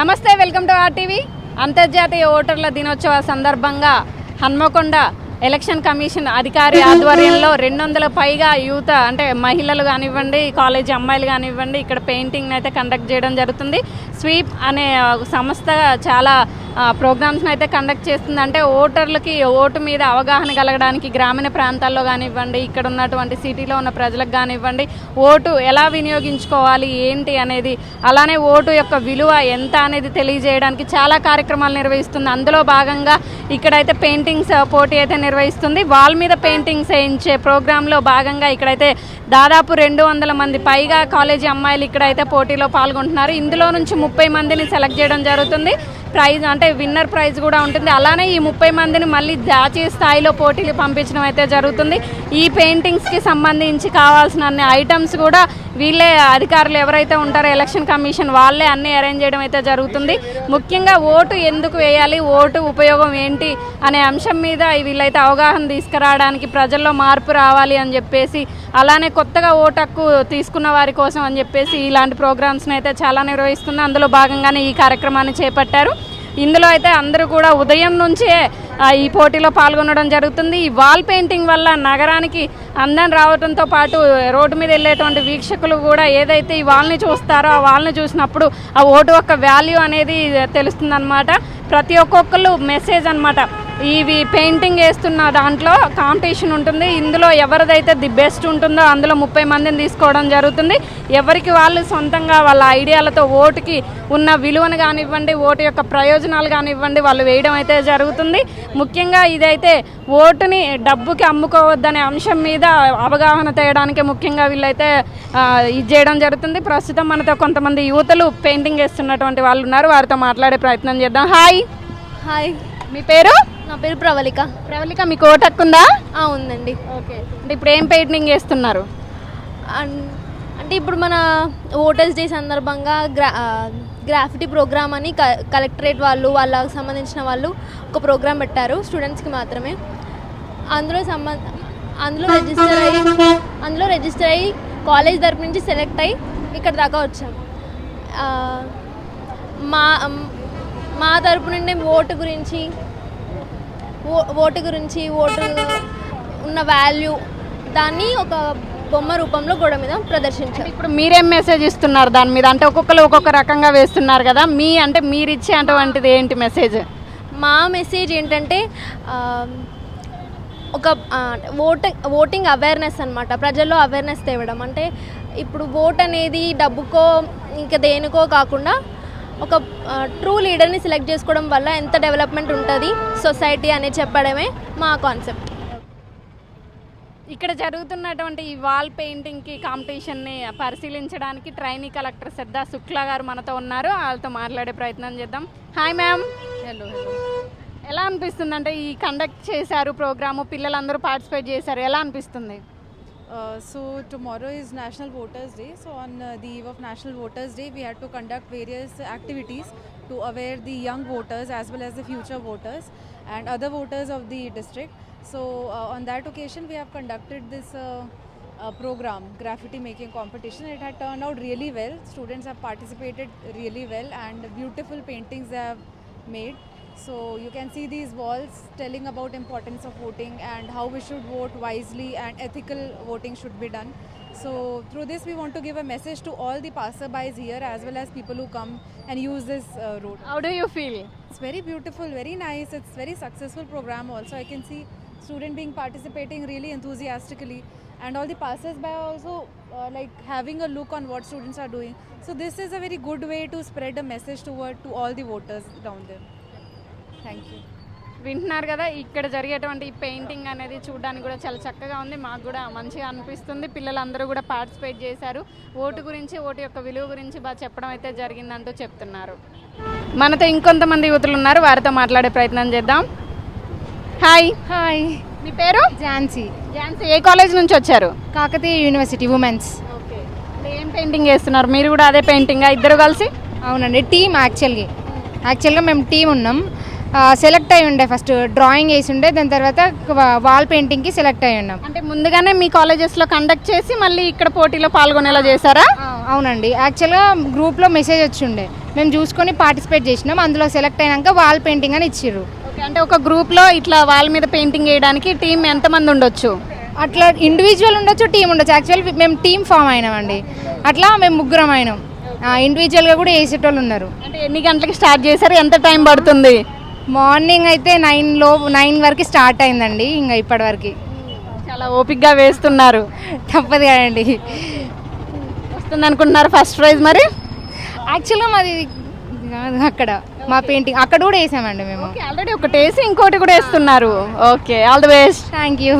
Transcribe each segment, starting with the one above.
నమస్తే welcome to RTV. అంతర్జాతీయ ఓటర్ల దినోత్సవ సందర్భంగా హన్మకొండ ఎలక్షన్ కమిషన్ అధికారి ఆధ్వర్యంలో రెండు వందల పైగా యూత్ అంటే మహిళలు కానివ్వండి కాలేజీ అమ్మాయిలు కానివ్వండి ఇక్కడ పెయింటింగ్ అయితే కండక్ట్ చేయడం జరుగుతుంది. స్వీప్ అనే సంస్థ చాలా ప్రోగ్రామ్స్ని అయితే కండక్ట్ చేస్తుంది అంటే ఓటర్లకి ఓటు మీద అవగాహన కలగడానికి గ్రామీణ ప్రాంతాల్లో కానివ్వండి ఇక్కడ ఉన్నటువంటి సిటీలో ఉన్న ప్రజలకు కానివ్వండి ఓటు ఎలా వినియోగించుకోవాలి ఏంటి అనేది అలానే ఓటు యొక్క విలువ ఎంత అనేది తెలియజేయడానికి చాలా కార్యక్రమాలు నిర్వహిస్తుంది. అందులో భాగంగా ఇక్కడైతే పెయింటింగ్స్ పోటీ అయితే నిర్వహిస్తుంది. వాల్ మీద పెయింటింగ్స్ వేయించే ప్రోగ్రాంలో భాగంగా ఇక్కడైతే దాదాపు రెండు వందల మంది పైగా కాలేజీ అమ్మాయిలు ఇక్కడైతే పోటీలో పాల్గొంటున్నారు. ఇందులో నుంచి ముప్పై మందిని సెలెక్ట్ చేయడం జరుగుతుంది. ప్రైజ్ అంటే విన్నర్ ప్రైజ్ కూడా ఉంటుంది. అలానే ఈ ముప్పై మందిని మళ్ళీ జాతీయ స్థాయిలో పోటీలు పంపించడం అయితే జరుగుతుంది. ఈ పెయింటింగ్స్కి సంబంధించి కావాల్సిన అన్ని ఐటమ్స్ కూడా వీళ్ళే అధికారులు ఎవరైతే ఉంటారో ఎలక్షన్ కమిషన్ వాళ్ళే అన్ని అరేంజ్ చేయడం అయితే జరుగుతుంది. ముఖ్యంగా ఓటు ఎందుకు వేయాలి? ఓటు ఉపయోగం ఏంటి? అనే అంశం మీద వీళ్ళైతే అవగాహన తీసుకురావడానికి ప్రజల్లో మార్పు రావాలి అని చెప్పేసి అలానే కొత్తగా ఓటు హక్కు తీసుకున్న వారి కోసం అని చెప్పేసి ఇలాంటి ప్రోగ్రామ్స్ని అయితే చాలా నిర్వహిస్తుంది. అందులో భాగంగానే ఈ కార్యక్రమాన్ని చేపట్టారు. ఇందులో అయితే అందరూ కూడా ఉదయం నుంచే ఈ పోటీలో పాల్గొనడం జరుగుతుంది. ఈ వాల్ పెయింటింగ్ వల్ల నగరానికి అందం రావడంతో పాటు రోడ్డు మీద వెళ్ళేటువంటి వీక్షకులు కూడా ఏదైతే ఈ వాల్ని చూస్తారో ఆ వాల్ని చూసినప్పుడు ఆ ఓటు యొక్క వాల్యూ అనేది తెలుస్తుందన్నమాట. ప్రతి ఒక్కొక్కరు మెసేజ్ అనమాట ఇవి పెయింటింగ్ వేస్తున్న దాంట్లో కాంపిటీషన్ ఉంటుంది. ఇందులో ఎవరిదైతే ది బెస్ట్ ఉంటుందో అందులో ముప్పై మందిని తీసుకోవడం జరుగుతుంది. ఎవరికి వాళ్ళు సొంతంగా వాళ్ళ ఐడియాలతో ఓటుకి ఉన్న విలువను కానివ్వండి ఓటు యొక్క ప్రయోజనాలు కానివ్వండి వాళ్ళు వేయడం అయితే జరుగుతుంది. ముఖ్యంగా ఇదైతే ఓటుని డబ్బుకి అమ్ముకోవద్దనే అంశం మీద అవగాహన తేయడానికి ముఖ్యంగా వీళ్ళైతే ఇది చేయడం జరుగుతుంది. ప్రస్తుతం మనతో కొంతమంది యువతలు పెయింటింగ్ వేస్తున్నటువంటి వాళ్ళు ఉన్నారు. వారితో మాట్లాడే ప్రయత్నం చేద్దాం. హాయ్. హాయ్. మీ పేరు? నా పేరు ప్రవళిక. ప్రవళిక మీకు ఓటు హక్కు ఉందా? ఆ, ఉందండి. ఓకే. అంటే ఇప్పుడు ఏం పెయింటింగ్ చేస్తున్నారు? అన్- అంటే ఇప్పుడు మన ఓటర్స్ డే సందర్భంగా గ్రా గ్రాఫిటీ ప్రోగ్రామ్ అని క కలెక్టరేట్ వాళ్ళు వాళ్ళకి సంబంధించిన వాళ్ళు ఒక ప్రోగ్రామ్ పెట్టారు స్టూడెంట్స్కి మాత్రమే. అందులో సంబంధ అందులో రిజిస్టర్ అయ్యి అందులో రిజిస్టర్ అయ్యి కాలేజ్ తరపు నుంచి సెలెక్ట్ అయ్యి ఇక్కడ దాకా వచ్చాం. ఆ, మా మా తరపు నుండి ఓటు గురించి ఓటు గురించి ఓటు ఉన్న వాల్యూ దాన్ని ఒక బొమ్మ రూపంలో గోడ మీద ప్రదర్శించారు. ఇప్పుడు మీరేం మెసేజ్ ఇస్తున్నారు దాని మీద? అంటే ఒక్కొక్కరు ఒక్కొక్క రకంగా వేస్తున్నారు కదా మీ అంటే మీరు ఇచ్చే అటువంటిది ఏంటి మెసేజ్? మా మెసేజ్ ఏంటంటే ఒక ఆ, ఓట ఓటింగ్ అవేర్నెస్ అనమాట ప్రజల్లో అవేర్నెస్ తేవడం. అంటే ఇప్పుడు ఓట్ అనేది డబ్బుకో ఇంకా దేనికో కాకుండా ఒక ట్రూ లీడర్ని సెలెక్ట్ చేసుకోవడం వల్ల ఎంత డెవలప్మెంట్ ఉంటుంది సొసైటీ అనేది చెప్పడమే మా కాన్సెప్ట్ ఇక్కడ జరుగుతున్నటువంటి ఈ వాల్ పెయింటింగ్కి కాంపిటీషన్ని పరిశీలించడానికి ట్రైనీ కలెక్టర్ శ్రద్ధా శుక్లా గారు మనతో ఉన్నారు. వాళ్ళతో మాట్లాడే ప్రయత్నం చేద్దాం. హాయ్ మ్యామ్ హలో హలో ఎలా అనిపిస్తుంది అంటే ఈ కండక్ట్ చేశారు ప్రోగ్రాము పిల్లలందరూ పార్టిసిపేట్ చేశారు ఎలా అనిపిస్తుంది? Uh, so tomorrow is National Voters Day. So on uh, the eve of National Voters Day, we had to conduct various activities to aware the young voters as well as the future voters and other voters of the district. So uh, on that occasion, we have conducted this uh, uh, program, graffiti making competition. It had turned out really well. Students have participated really well, and beautiful paintings they have made. So you can see these walls telling about importance of voting and how we should vote wisely and ethical voting should be done. So through this we want to give a message to all the passerbys here as well as people who come and use this uh, road. How do you feel? It's very beautiful, very nice. It's very successful program also. I can see student being participating really enthusiastically and all the passersby also uh, like having a look on what students are doing. So this is a very good way to spread a message toward to all the voters down there. Thank you. వింటున్నారు కదా ఇక్కడ జరిగేటువంటి ఈ painting అనేది చూడడానికి కూడా చాలా చక్కగా ఉంది. మాకు కూడా మంచిగా అనిపిస్తుంది. పిల్లలందరూ కూడా పార్టిసిపేట్ చేశారు. ఓటు గురించి ఓటు యొక్క విలువ గురించి బాగా చెప్పడం అయితే జరిగిందంటూ చెప్తున్నారు. మనతో ఇంకొంతమంది యువతులు ఉన్నారు. వారితో మాట్లాడే ప్రయత్నం చేద్దాం. హాయ్ హాయ్ మీ పేరు? ఝాన్సీ ఝాన్సీ ఏ కాలేజ్ నుంచి వచ్చారు? Kakatiya university women's okay. ఏం పెయింటింగ్ చేస్తున్నారు? మీరు కూడా అదే పెయింటింగ్ ఇద్దరు కలిసి? అవునండి టీమ్ యాక్చువల్గా యాక్చువల్గా మేము టీం ఉన్నాం. సెలెక్ట్ అయి ఉండే ఫస్ట్ డ్రాయింగ్ వేసి ఉండే దాని తర్వాత వాల్ పెయింటింగ్కి సెలెక్ట్ అయి ఉన్నాం. అంటే ముందుగానే మీ కాలేజెస్లో కండక్ట్ చేసి మళ్ళీ ఇక్కడ పోటీలో పాల్గొనేలా చేశారా? అవునండి. యాక్చువల్గా గ్రూప్లో మెసేజ్ వచ్చి ఉండే. మేము చూసుకొని పార్టిసిపేట్ చేసినాం. అందులో సెలెక్ట్ అయినాక వాల్ పెయింటింగ్ అని ఇచ్చిర్రు. ఓకే అంటే ఒక గ్రూప్లో ఇట్లా వాళ్ళ మీద పెయింటింగ్ వేయడానికి టీం ఎంతమంది ఉండొచ్చు? అట్లా ఇండివిజువల్ ఉండొచ్చు టీం ఉండొచ్చు. యాక్చువల్ మేము టీం ఫామ్ అయినామండి. అట్లా మేము ముగ్గురం అయినాం. ఇండివిజువల్గా కూడా వేసేటోళ్ళు ఉన్నారు. అంటే ఎన్ని గంటలకి స్టార్ట్ చేశారు? ఎంత టైం పడుతుంది? మార్నింగ్ అయితే నైన్లో నైన్ వరకు స్టార్ట్ అయిందండి ఇంకా ఇప్పటి వరకు చాలా ఓపిక్గా వేస్తున్నారు. తప్పదు కదండి. వస్తుంది అనుకుంటున్నారు ఫస్ట్ ప్రైజ్ మరి యాక్చువల్గా మాది కాదు అక్కడ మా పెయింటింగ్ అక్కడ కూడా వేసామండి మేము. ఆల్రెడీ ఒకటి వేసి ఇంకోటి కూడా వేస్తున్నారు. Okay all the best thank you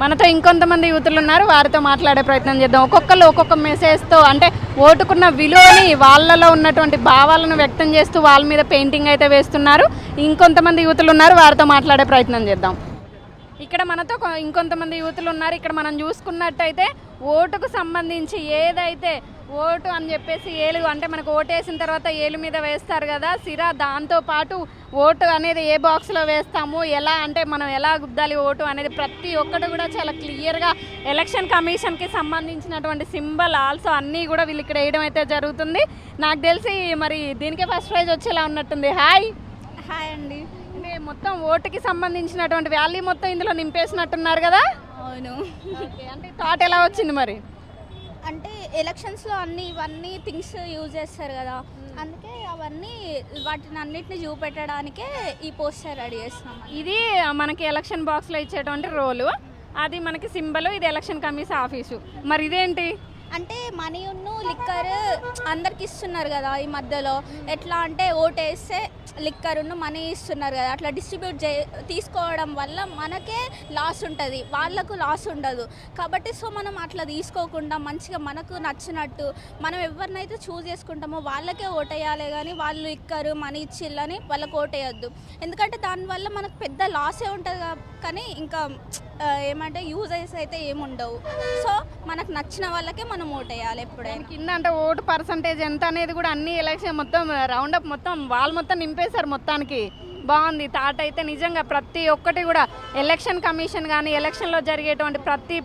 మనతో ఇంకొంతమంది యువతులు ఉన్నారు వారితో మాట్లాడే ప్రయత్నం చేద్దాం. ఒక్కొక్కరు ఒక్కొక్క మెసేజ్తో అంటే ఓటుకున్న విలువని వాళ్ళలో ఉన్నటువంటి భావాలను వ్యక్తం చేస్తూ వాళ్ళ మీద పెయింటింగ్ అయితే వేస్తున్నారు. ఇంకొంతమంది యువతులు ఉన్నారు వారితో మాట్లాడే ప్రయత్నం చేద్దాం. ఇక్కడ మనతో ఇంకొంతమంది యువతులు ఉన్నారు ఇక్కడ మనం చూసుకున్నట్టయితే ఓటుకు సంబంధించి ఏదైతే ఓటు అని చెప్పేసి ఏలు అంటే మనకు ఓటు వేసిన తర్వాత ఏలు మీద వేస్తారు కదా సిరా దాంతో పాటు ఓటు అనేది ఏ బాక్స్లో వేస్తాము ఎలా అంటే మనం ఎలా గుద్దాలి ఓటు అనేది ప్రతి ఒక్కటి కూడా చాలా క్లియర్గా ఎలక్షన్ కమిషన్కి సంబంధించినటువంటి సింబల్ ఆల్సో అన్నీ కూడా వీళ్ళు ఇక్కడ వేయడం అయితే జరుగుతుంది. నాకు తెలిసి మరి దీనికే ఫస్ట్ ప్రైజ్ వచ్చేలా ఉన్నట్టుంది. హాయ్! హాయ్ అండి. అంటే మొత్తం ఓటుకి సంబంధించినటువంటి వాల్యూ మొత్తం ఇందులో నింపేసినట్టున్నారు కదా? అవును. అంటే థాట్ ఎలా వచ్చింది మరి? అంటే ఎలక్షన్స్లో అన్ని ఇవన్నీ థింగ్స్ యూజ్ చేస్తారు కదా. అందుకే అవన్నీ వాటిని అన్నిటిని చూపెట్టడానికే ఈ పోస్టర్ రెడీ చేస్తున్నాం ఇది మనకి ఎలక్షన్ బాక్స్లో ఇచ్చేటువంటి రోలు. అది మనకి సింబల్ ఇది ఎలక్షన్ కమిషన్ ఆఫీసు. మరి ఇదేంటి? అంటే మనీ ఉన్ను లిక్కర్ అందరికి ఇస్తున్నారు కదా ఈ మధ్యలో. ఎట్లా అంటే ఓటేస్తే వేస్తే లిక్కర్ ఉన్న మనీ ఇస్తున్నారు కదా. అట్లా డిస్ట్రిబ్యూట్ చే తీసుకోవడం వల్ల మనకే లాస్ ఉంటుంది. వాళ్ళకు లాస్ ఉండదు. కాబట్టి సో మనం అట్లా తీసుకోకుండా మంచిగా మనకు నచ్చినట్టు మనం ఎవరినైతే చూస్ చేసుకుంటామో వాళ్ళకే ఓటేయాలి కానీ వాళ్ళు లిక్కర్ మనీ ఇచ్చిల్లని వాళ్ళకి ఓటేయద్దు. ఎందుకంటే దానివల్ల మనకు పెద్ద లాసే ఉంటుంది కానీ ఇంకా ఏమంటే యూజెస్ అయితే ఏముండవు. సో మనకు నచ్చిన వాళ్ళకే మనం ఓటేయాలి ఎప్పుడైనా. కింద అంటే ఓటు పర్సంటేజ్ ఎంత అనేది కూడా అన్ని ఎలక్షన్ మొత్తం రౌండ్ అప్ మొత్తం వాళ్ళు మొత్తం నింపేశారు మొత్తానికి. బాగుంది. థాట్ అయితే నిజంగా ప్రతి ఒక్కటి కూడా ఎలక్షన్ కమిషన్ కానీ ఎలక్షన్లో జరిగేటువంటి ప్రతి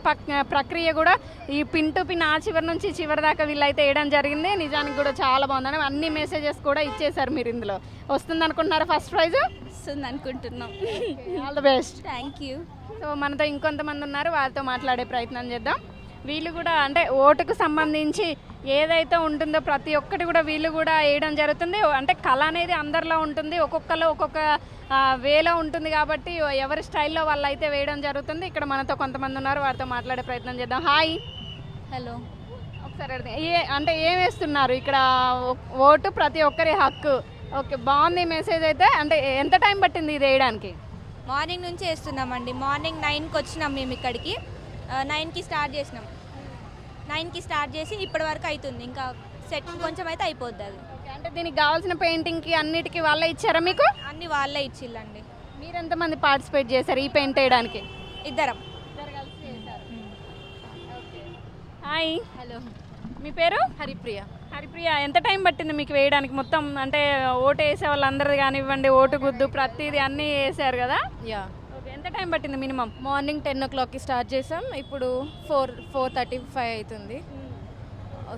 ప్రక్రియ కూడా ఈ పిన్ టు పిన్ ఆ చివరి నుంచి చివరి దాకా వీళ్ళైతే వేయడం జరిగింది. నిజానికి కూడా చాలా బాగుంది అన్ని మెసేజెస్ కూడా ఇచ్చేశారు మీరు ఇందులో. వస్తుంది అనుకుంటున్నారా ఫస్ట్ ప్రైజ్ వస్తుంది అనుకుంటున్నాం all the best thank you so మనతో ఇంకొంతమంది ఉన్నారు వారితో మాట్లాడే ప్రయత్నం చేద్దాం. వీళ్ళు కూడా అంటే ఓటుకు సంబంధించి ఏదైతే ఉంటుందో ప్రతి ఒక్కటి కూడా వీళ్ళు కూడా వేయడం జరుగుతుంది. అంటే కళ అనేది అందరిలో ఉంటుంది. ఒక్కొక్కరు ఒక్కొక్క వేలో ఉంటుంది కాబట్టి ఎవరి స్టైల్లో వాళ్ళు అయితే వేయడం జరుగుతుంది. ఇక్కడ మనతో కొంతమంది ఉన్నారు. వారితో మాట్లాడే ప్రయత్నం చేద్దాం. హాయ్. హలో. ఒకసారి ఏ అంటే ఏం వేస్తున్నారు? ఇక్కడ ఓటు ప్రతి ఒక్కరి హక్కు. ఓకే బాగుంది మెసేజ్ అయితే. అంటే ఎంత టైం పట్టింది ఇది వేయడానికి? మార్నింగ్ నుంచి వేస్తున్నామండి. మార్నింగ్ నైన్కి వచ్చినాం మేము ఇక్కడికి. నైన్కి స్టార్ట్ చేసినాం. నైన్కి స్టార్ట్ చేసి ఇప్పటి వరకు అవుతుంది. ఇంకా సెట్ కొంచెం అయితే అయిపోద్ది అది. ఓకే, అంటే దీనికి కావాల్సిన పెయింటింగ్కి అన్నిటికీ వాళ్ళే ఇచ్చారా మీకు? అన్ని వాళ్ళే ఇచ్చిల్లండి. మీరు ఎంతమంది పార్టిసిపేట్ చేశారు ఈ పెయింట్ వేయడానికి? ఇద్దరం. హాయ్ హలో మీ పేరు? హరిప్రియ. హరిప్రియ ఎంత టైం పట్టింది మీకు వేయడానికి? మొత్తం అంటే ఓటు వేసే వాళ్ళందరిది కానివ్వండి ఓటు గుద్దు ప్రతిదీ అన్నీ వేసారు కదా? యా ఎంత టైం పట్టింది మినిమం? మార్నింగ్ టెన్ ఓ క్లాక్కి స్టార్ట్ చేసాం. ఇప్పుడు ఫోర్ ఫోర్ థర్టీ ఫైవ్ అవుతుంది.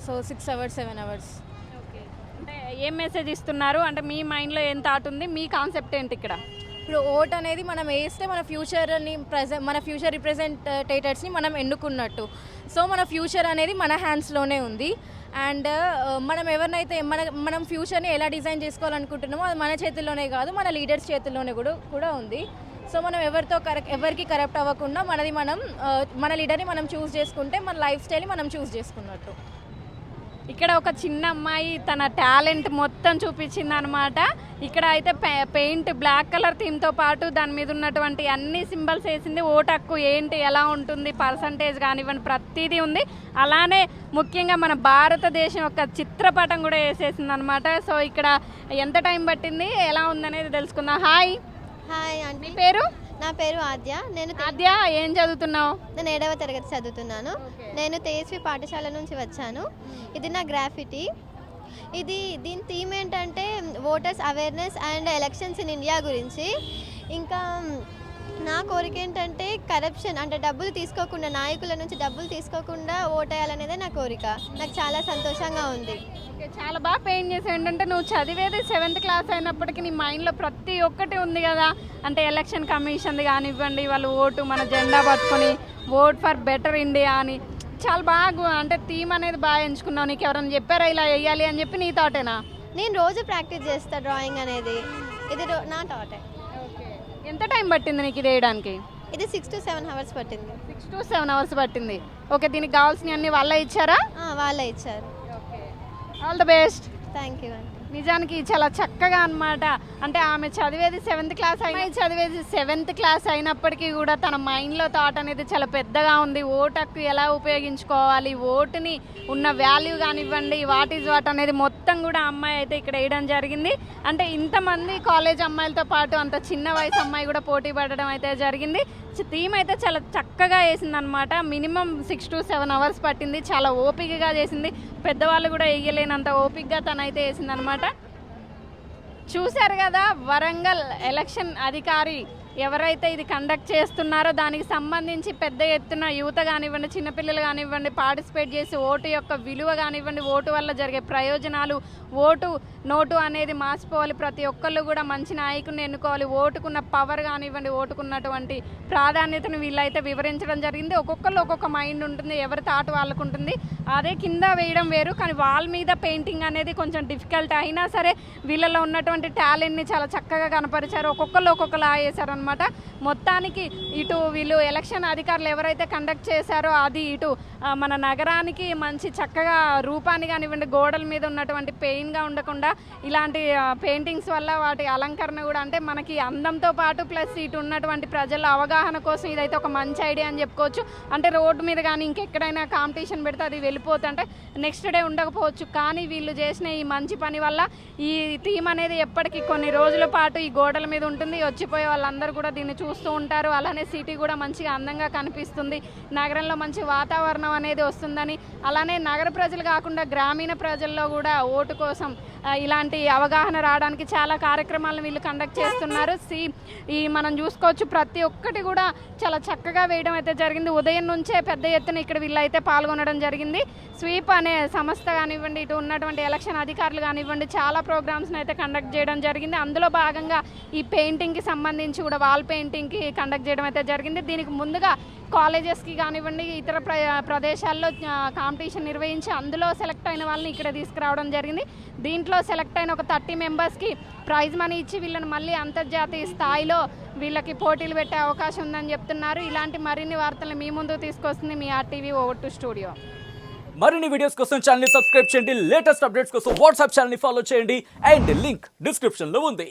So six hours seven hours. Okay. అంటే ఏం మెసేజ్ ఇస్తున్నారు? అంటే మీ మైండ్లో ఏం థాట్ ఉంది? మీ కాన్సెప్ట్ ఏంటి ఇక్కడ? ఇప్పుడు ఓట్ అనేది మనం వేస్తే మన ఫ్యూచర్ని ప్రజెంట్ మన ఫ్యూచర్ రిప్రజెంటేటర్స్ని మనం ఎన్నుకున్నట్టు. సో మన ఫ్యూచర్ అనేది మన హ్యాండ్స్లోనే ఉంది. అండ్ మనం ఎవరినైతే మన మనం ఫ్యూచర్ని ఎలా డిజైన్ చేసుకోవాలనుకుంటున్నామో అది మన చేతుల్లోనే కాదు మన లీడర్స్ చేతుల్లోనే కూడా కూడా ఉంది. సో మనం ఎవరితో కరెక్ట్ ఎవరికి కరప్ట్ అవ్వకుండా మనది మనం మన లీడర్ని మనం చూస్ చేసుకుంటే మన లైఫ్ స్టైల్ని మనం చూస్ చేసుకున్నట్టు. ఇక్కడ ఒక చిన్న అమ్మాయి తన టాలెంట్ మొత్తం చూపించింది అనమాట ఇక్కడ అయితే పె- పెయింట్ బ్లాక్ కలర్ థీమ్తో పాటు దాని మీద ఉన్నటువంటి అన్ని సింబల్స్ వేసింది. ఓటక్కు ఏంటి ఎలా ఉంటుంది పర్సంటేజ్ కానివ్వండి ప్రతిదీ ఉంది. అలానే ముఖ్యంగా మన భారతదేశం యొక్క చిత్రపటం కూడా వేసేసింది అనమాట సో ఇక్కడ ఎంత టైం పట్టింది ఎలా ఉందనేది తెలుసుకుందాం. హాయ్ హాయ్ మీ పేరు? నా పేరు ఆద్య. నేను ఆద్య ఏం చదువుతున్నావు? నేను ఏడవ తరగతి చదువుతున్నాను. నేను తేజస్వి పాఠశాల నుంచి వచ్చాను. ఇది నా గ్రాఫిటీ. ఇది దీని థీమ్ ఏంటంటే voters awareness and elections in India గురించి. ఇంకా నా కోరిక ఏంటంటే కరప్షన్ అంటే డబ్బులు తీసుకోకుండా నాయకుల నుంచి డబ్బులు తీసుకోకుండా ఓటేయాలనేదే నా కోరిక. నాకు చాలా సంతోషంగా ఉంది. చాలా బాగా పెయింట్ చేసి ఏంటంటే నువ్వు చదివేది సెవెంత్ క్లాస్ అయినప్పటికీ నీ మైండ్లో ప్రతి ఒక్కటి ఉంది కదా. అంటే ఎలక్షన్ కమిషన్ది కానివ్వండి వాళ్ళు ఓటు మన జెండా పట్టుకొని ఓట్ ఫర్ బెటర్ ఇండియా అని. చాలా బాగా అంటే థీమ్ అనేది బాగా ఎంచుకున్నావు. నీకు ఎవరైనా చెప్పారా ఇలా వేయాలి అని చెప్పి నీ థాటేనా నేను రోజు ప్రాక్టీస్ చేస్తా డ్రాయింగ్ అనేది. ఇది నా థాటే ఎంత టైం పట్టింది నీకు ఇది వేయడానికి? ఇది సిక్స్ టు సెవెన్ అవర్స్ పట్టింది. సిక్స్ టు సెవెన్ అవర్స్ పట్టింది. ఓకే దీనికి కావాల్సినవి అన్ని వాళ్ళే ఇచ్చారా? వాళ్ళే ఇచ్చారు. All the best. Thank you అండి నిజానికి చాలా చక్కగా అన్నమాట. అంటే ఆమె చదివేది సెవెంత్ క్లాస్ అయినా చదివేది సెవెంత్ క్లాస్ అయినప్పటికీ కూడా తన మైండ్లో థాట్ అనేది చాలా పెద్దగా ఉంది. ఓటు హక్కు ఎలా ఉపయోగించుకోవాలి? ఓటుని ఉన్న వాల్యూ కానివ్వండి వాట్ ఈజ్ వాట్ అనేది మొత్తం కూడా అమ్మాయి అయితే ఇక్కడ వేయడం జరిగింది. అంటే ఇంతమంది కాలేజ్ అమ్మాయిలతో పాటు అంత చిన్న వయసు అమ్మాయి కూడా పోటీ పడడం అయితే జరిగింది. థీమ్ అయితే చాలా చక్కగా వేసింది అనమాట minimum six to seven hours పట్టింది. చాలా ఓపికగా చేసింది. పెద్దవాళ్ళు కూడా వేయలేనంత ఓపికగా తనైతే వేసింది అనమాట చూశారు కదా వరంగల్ ఎలక్షన్ అధికారి ఎవరైతే ఇది కండక్ట్ చేస్తున్నారో దానికి సంబంధించి పెద్ద ఎత్తున యువత కానివ్వండి చిన్నపిల్లలు కానివ్వండి పార్టిసిపేట్ చేసి ఓటు యొక్క విలువ కానివ్వండి ఓటు వల్ల జరిగే ప్రయోజనాలు ఓటు నోటు అనేది మార్చిపోవాలి ప్రతి ఒక్కళ్ళు కూడా మంచి నాయకుని ఎన్నుకోవాలి. ఓటుకున్న పవర్ కానివ్వండి ఓటుకున్నటువంటి ప్రాధాన్యతను వీళ్ళైతే వివరించడం జరిగింది. ఒక్కొక్కళ్ళు ఒక్కొక్క మైండ్ ఉంటుంది ఎవరి తాటు వాళ్ళకు ఉంటుంది. అదే కింద వేయడం వేరు కానీ వాల్ మీద పెయింటింగ్ అనేది కొంచెం డిఫికల్ట్ అయినా సరే వీళ్ళలో ఉన్నటువంటి టాలెంట్ని చాలా చక్కగా కనపరిచారు. ఒక్కొక్కళ్ళు ఒక్కొక్కలా అనమాట మొత్తానికి ఇటు వీళ్ళు ఎలక్షన్ అధికారులు ఎవరైతే కండక్ట్ చేశారో అది ఇటు మన నగరానికి మంచి చక్కగా రూపాన్ని కానివ్వండి గోడల మీద ఉన్నటువంటి పెయిన్గా ఉండకుండా ఇలాంటి పెయింటింగ్స్ వల్ల వాటి అలంకరణ కూడా అంటే మనకి అందంతో పాటు ప్లస్ ఇటు ఉన్నటువంటి ప్రజల అవగాహన కోసం ఇదైతే ఒక మంచి ఐడియా అని చెప్పుకోవచ్చు. అంటే రోడ్డు మీద కానీ ఇంకెక్కడైనా కాంపిటీషన్ పెడితే అది వెళ్ళిపోతుంటే నెక్స్ట్ డే ఉండకపోవచ్చు. కానీ వీళ్ళు చేసిన ఈ మంచి పని వల్ల ఈ థీమ్ అనేది ఎప్పటికీ కొన్ని రోజుల పాటు ఈ గోడల మీద ఉంటుంది. వచ్చిపోయే వాళ్ళందరూ కూడా దీన్ని చూస్తూ ఉంటారు. అలానే సిటీ కూడా మంచిగా అందంగా కనిపిస్తుంది. నగరంలో మంచి వాతావరణం అనేది వస్తుందని. అలానే నగర ప్రజలు కాకుండా గ్రామీణ ప్రజల్లో కూడా ఓటు కోసం ఇలాంటి అవగాహన రావడానికి చాలా కార్యక్రమాలను వీళ్ళు కండక్ట్ చేస్తున్నారు. సి ఈ మనం చూసుకోవచ్చు ప్రతి ఒక్కటి కూడా చాలా చక్కగా వేయడం అయితే జరిగింది. ఉదయం నుంచే పెద్ద ఎత్తున ఇక్కడ వీళ్ళైతే పాల్గొనడం జరిగింది. స్వీప్ అనే సంస్థ కానివ్వండి ఇటు ఉన్నటువంటి ఎలక్షన్ అధికారులు కానివ్వండి చాలా ప్రోగ్రామ్స్ని అయితే కండక్ట్ చేయడం జరిగింది. అందులో భాగంగా ఈ పెయింటింగ్కి సంబంధించి కూడా వాల్ పెయింటింగ్కి కండక్ట్ చేయడం అయితే జరిగింది. దీనికి ముందుగా కాలేజెస్కి కానివ్వండి ఇతర ప్ర ప్రదేశాల్లో కాంపిటీషన్ నిర్వహించి అందులో సెలెక్ట్ అయిన వాళ్ళని ఇక్కడ తీసుకురావడం జరిగింది. దీంట్లో సెలెక్ట్ అయిన ఒక థర్టీ మెంబర్స్కి ప్రైజ్ మనీ ఇచ్చి వీళ్ళని మళ్ళీ అంతర్జాతీయ స్థాయిలో వీళ్ళకి పోటీలు పెట్టే అవకాశం ఉందని చెప్తున్నారు. ఇలాంటి మరిన్ని వార్తలు మీ ముందు తీసుకొస్తుంది మీ ఆర్టీవీ ఓవర్ టు స్టూడియో. మరిన్ని వీడియోస్ కోసం ఛానల్ సబ్స్క్రైబ్ చేయండి. లేటెస్ట్ అప్డేట్స్ కోసం వాట్సాప్ ఛానల్ ఫాలో చేయండి. అండ్ లింక్ డిస్క్రిప్షన్లో ఉంది.